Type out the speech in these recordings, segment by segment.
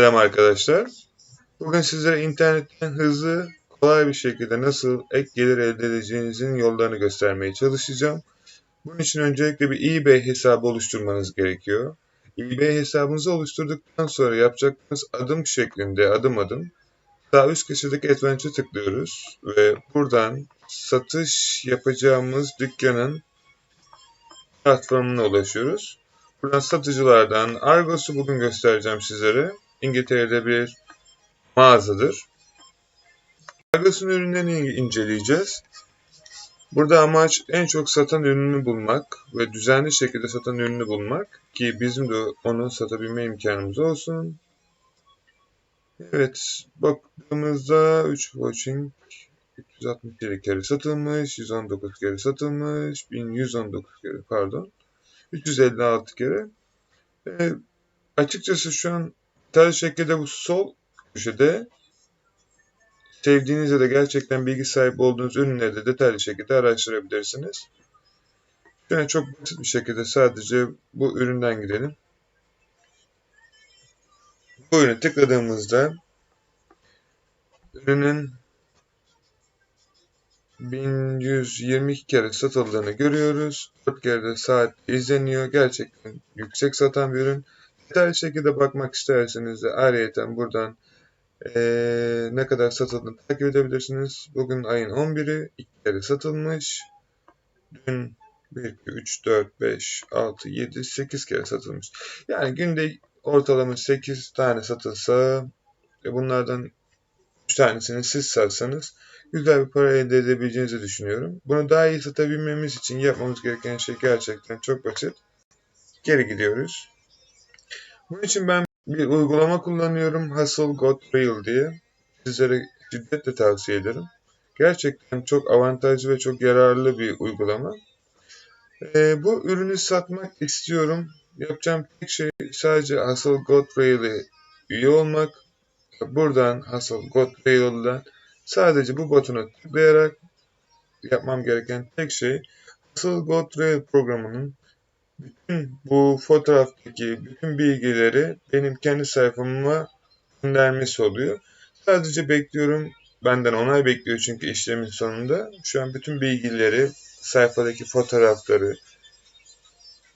Selam arkadaşlar. Bugün sizlere internetten hızlı, kolay bir şekilde nasıl ek gelir elde edeceğinizin yollarını göstermeye çalışacağım. Bunun için öncelikle bir eBay hesabı oluşturmanız gerekiyor. eBay hesabınızı oluşturduktan sonra yapacağınız adım şeklinde adım adım sağ üst köşedeki Adventure tıklıyoruz ve buradan satış yapacağımız dükkanın platformuna ulaşıyoruz. Buradan satıcılardan Argos'u bugün göstereceğim sizlere. İngiltere'de bir mağazadır. Argos'un ürünlerini inceleyeceğiz. Burada amaç en çok satan ürünü bulmak ve düzenli şekilde satan ürünü bulmak ki bizim de onu satabilme imkanımız olsun. Evet, baktığımızda 3 watching 367 kere satılmış, 119 kere satılmış, 1119 kere pardon, 356 kere. E, açıkçası şu an Detaylı şekilde bu sol köşede sevdiğiniz ya da gerçekten bilgi sahibi olduğunuz ürünleri de detaylı şekilde araştırabilirsiniz. Şöyle çok basit bir şekilde sadece bu üründen gidelim. Bu ürüne tıkladığımızda ürünün 1122 kere satıldığını görüyoruz. 4 kere de saat izleniyor. Gerçekten yüksek satan bir ürün detaylı şekilde bakmak isterseniz de ayrıyeten buradan ee, ne kadar satıldığını takip edebilirsiniz. Bugün ayın 11'i ilk kere satılmış. Dün 1, 2, 3, 4, 5, 6, 7, 8 kere satılmış. Yani günde ortalama 8 tane satılsa bunlardan 3 tanesini siz satsanız güzel bir para elde edebileceğinizi düşünüyorum. Bunu daha iyi satabilmemiz için yapmamız gereken şey gerçekten çok basit. Geri gidiyoruz. Bunun için ben bir uygulama kullanıyorum. Hustle Got Real diye. Sizlere şiddetle tavsiye ederim. Gerçekten çok avantajlı ve çok yararlı bir uygulama. Ee, bu ürünü satmak istiyorum. Yapacağım tek şey sadece Hustle Got Real'e üye olmak. Buradan Hustle Got Real'dan sadece bu butona tıklayarak yapmam gereken tek şey Hustle Got Real programının bütün bu fotoğraftaki bütün bilgileri benim kendi sayfama göndermesi oluyor. Sadece bekliyorum. Benden onay bekliyor çünkü işlemin sonunda. Şu an bütün bilgileri, sayfadaki fotoğrafları,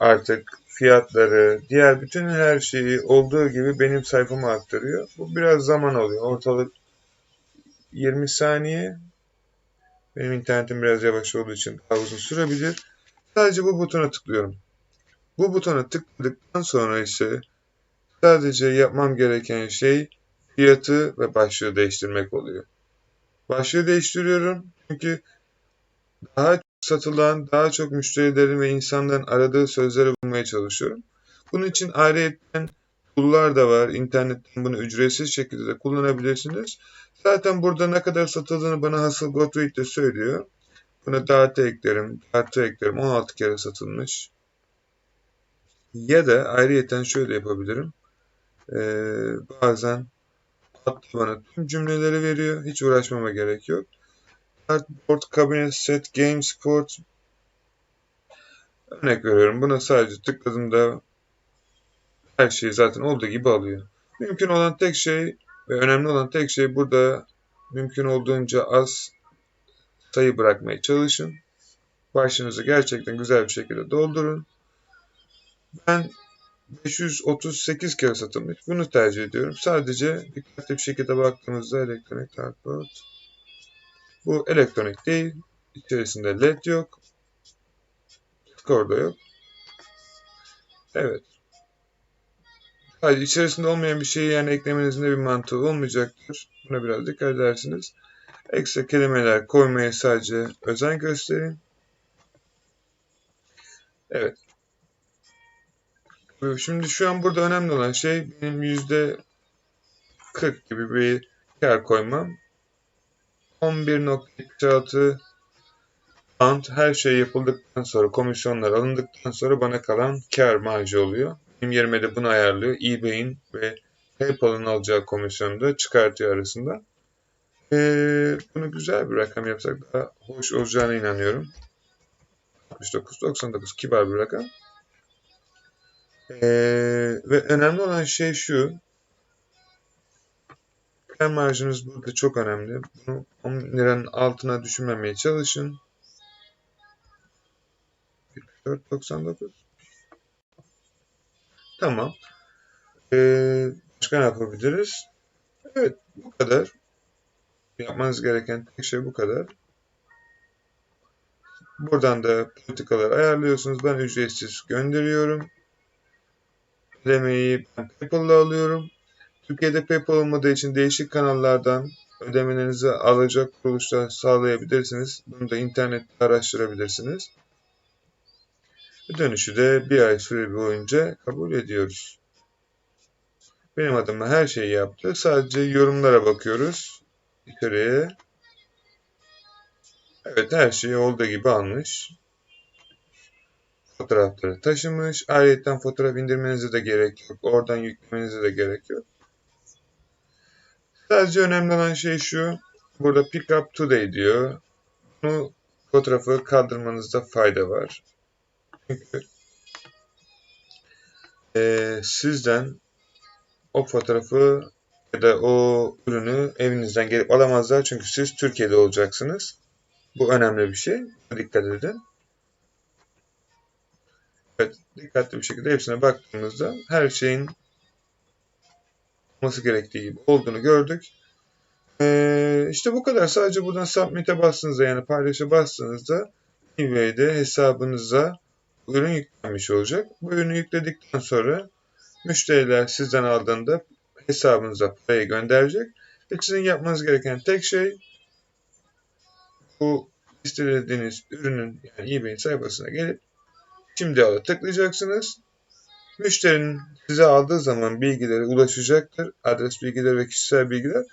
artık fiyatları, diğer bütün her şeyi olduğu gibi benim sayfama aktarıyor. Bu biraz zaman alıyor. Ortalık 20 saniye. Benim internetim biraz yavaş olduğu için daha uzun sürebilir. Sadece bu butona tıklıyorum. Bu butona tıkladıktan sonra ise sadece yapmam gereken şey fiyatı ve başlığı değiştirmek oluyor. Başlığı değiştiriyorum çünkü daha çok satılan, daha çok müşterilerin ve insanların aradığı sözleri bulmaya çalışıyorum. Bunun için ayrıca tool'lar da var. İnternetten bunu ücretsiz şekilde de kullanabilirsiniz. Zaten burada ne kadar satıldığını bana Hustle Got de söylüyor. Buna data eklerim, data eklerim. 16 kere satılmış. Ya da ayrıyeten şöyle yapabilirim. Ee, bazen hatta bana tüm cümleleri veriyor. Hiç uğraşmama gerek yok. Artboard, cabinet set, game sport örnek veriyorum. Buna sadece tıkladığımda her şeyi zaten olduğu gibi alıyor. Mümkün olan tek şey ve önemli olan tek şey burada mümkün olduğunca az sayı bırakmaya çalışın. Başınızı gerçekten güzel bir şekilde doldurun. Ben 538 kere satılmış. Bunu tercih ediyorum. Sadece dikkatli bir şekilde baktığımızda elektronik dartboard. Bu elektronik değil. İçerisinde led yok. Skor da yok. Evet. Hayır, içerisinde olmayan bir şeyi yani eklemenizin de bir mantığı olmayacaktır. Buna biraz dikkat edersiniz. Ekstra kelimeler koymaya sadece özen gösterin. Evet. Şimdi şu an burada önemli olan şey benim yüzde 40 gibi bir kar koymam. 11.6 pound her şey yapıldıktan sonra komisyonlar alındıktan sonra bana kalan kar marjı oluyor. Benim yerime de bunu ayarlıyor. eBay'in ve PayPal'ın alacağı komisyonu da çıkartıyor arasında. Ee, bunu güzel bir rakam yapsak daha hoş olacağına inanıyorum. 69.99 kibar bir rakam. Ee, ve önemli olan şey şu. Kar marjınız burada çok önemli. Bunu 10 liranın altına düşürmemeye çalışın. 4.99 Tamam. Ee, başka ne yapabiliriz? Evet bu kadar. Yapmanız gereken tek şey bu kadar. Buradan da politikalar ayarlıyorsunuz. Ben ücretsiz gönderiyorum. Ödemeyi ben PayPal'la alıyorum. Türkiye'de PayPal olmadığı için değişik kanallardan ödemelerinizi alacak kuruluşlar sağlayabilirsiniz. Bunu da internette araştırabilirsiniz. Dönüşü de bir ay süre boyunca kabul ediyoruz. Benim adıma her şeyi yaptı. Sadece yorumlara bakıyoruz. Yukarıya. Evet her şeyi olduğu gibi almış. Fotoğrafları taşımış. Ayrıca fotoğraf indirmenize de gerek yok. Oradan yüklemenize de gerek yok. Sadece önemli olan şey şu. Burada pick up today diyor. Bunu fotoğrafı kaldırmanızda fayda var. Çünkü e, sizden o fotoğrafı ya da o ürünü evinizden gelip alamazlar. Çünkü siz Türkiye'de olacaksınız. Bu önemli bir şey. Dikkat edin. Evet, dikkatli bir şekilde hepsine baktığımızda her şeyin olması gerektiği gibi olduğunu gördük. Ee, işte bu kadar. Sadece buradan submit'e bastığınızda yani paylaşa bastığınızda eBay'de hesabınıza ürün yüklenmiş olacak. Bu ürünü yükledikten sonra müşteriler sizden aldığında hesabınıza parayı gönderecek. Ve sizin yapmanız gereken tek şey bu istediğiniz ürünün yani eBay'in sayfasına gelip şimdi ala tıklayacaksınız. Müşterinin size aldığı zaman bilgileri ulaşacaktır. Adres bilgileri ve kişisel bilgiler.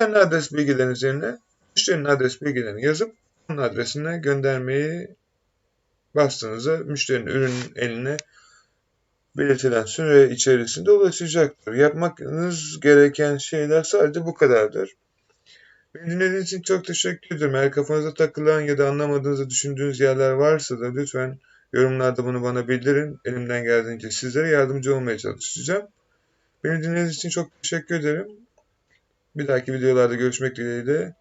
Kendi adres bilgileriniz yerine müşterinin adres bilgilerini yazıp onun adresine göndermeyi bastığınızda müşterinin ürünün eline belirtilen süre içerisinde ulaşacaktır. Yapmanız gereken şeyler sadece bu kadardır. Beni dinlediğiniz için çok teşekkür ederim. Eğer kafanıza takılan ya da anlamadığınızı düşündüğünüz yerler varsa da lütfen yorumlarda bunu bana bildirin. Elimden geldiğince sizlere yardımcı olmaya çalışacağım. Beni dinlediğiniz için çok teşekkür ederim. Bir dahaki videolarda görüşmek dileğiyle.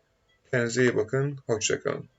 Kendinize iyi bakın. Hoşçakalın.